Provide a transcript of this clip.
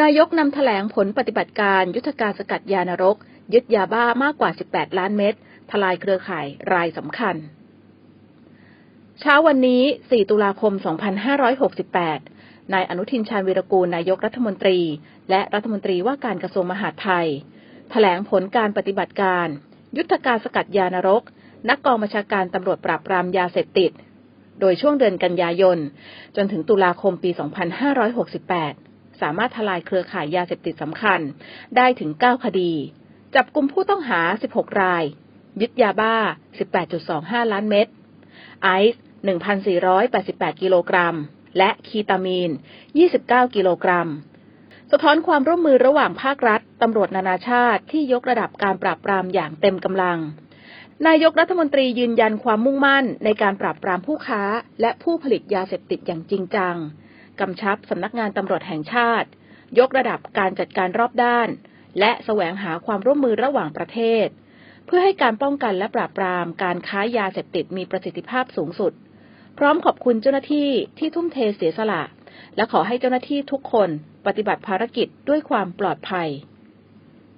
นายกนำแถลงผลปฏิบัติการยุทธการสกัดยานรก ยึดยาบ้ามากกว่า 18 ล้านเม็ดทลายเครือข่ายรายสำคัญ เช้าวันนี้ 4 ตุลาคม 2568 นายอนุทินชาญวีรกูลนายกรัฐมนตรี และรัฐมนตรีว่าการกระทรวงมหาดไทย แถลงผลการปฏิบัติการ ยุทธการสกัดยานรก นักกองบัญชาการตำรวจปราบปรามยาเสพติด โดยช่วงเดือนกันยายน จนถึงตุลาคมปี 2568 สามารถทลายเครือข่ายยาเสพติดสำคัญ ได้ถึง 9 คดี จับกลุ่มผู้ต้องหา 16 ราย ยึดยาบ้า 18.25 ล้านเม็ด ไอซ์ 1,488 กิโลกรัม และคีตามีน 29 กิโลกรัม สะท้อนความร่วมมือระหว่างภาครัฐ ตำรวจนานาชาติที่ยกระดับการปราบปรามอย่างเต็มกำลังนายกรัฐมนตรียืนยันความมุ่งมั่นในการปราบปรามผู้ค้า และผู้ผลิตยาเสพติดอย่างจริงจัง กำชับสำนักงานตำรวจแห่งชาติ ยกระดับการจัดการรอบด้าน และแสวงหาความร่วมมือระหว่างประเทศ เพื่อให้การป้องกันและปราบปรามการค้ายาเสพติดมีประสิทธิภาพสูงสุด พร้อมขอบคุณเจ้าหน้าที่ที่ทุ่มเทเสียสละ และขอให้เจ้าหน้าที่ทุกคนปฏิบัติภารกิจด้วยความปลอดภัย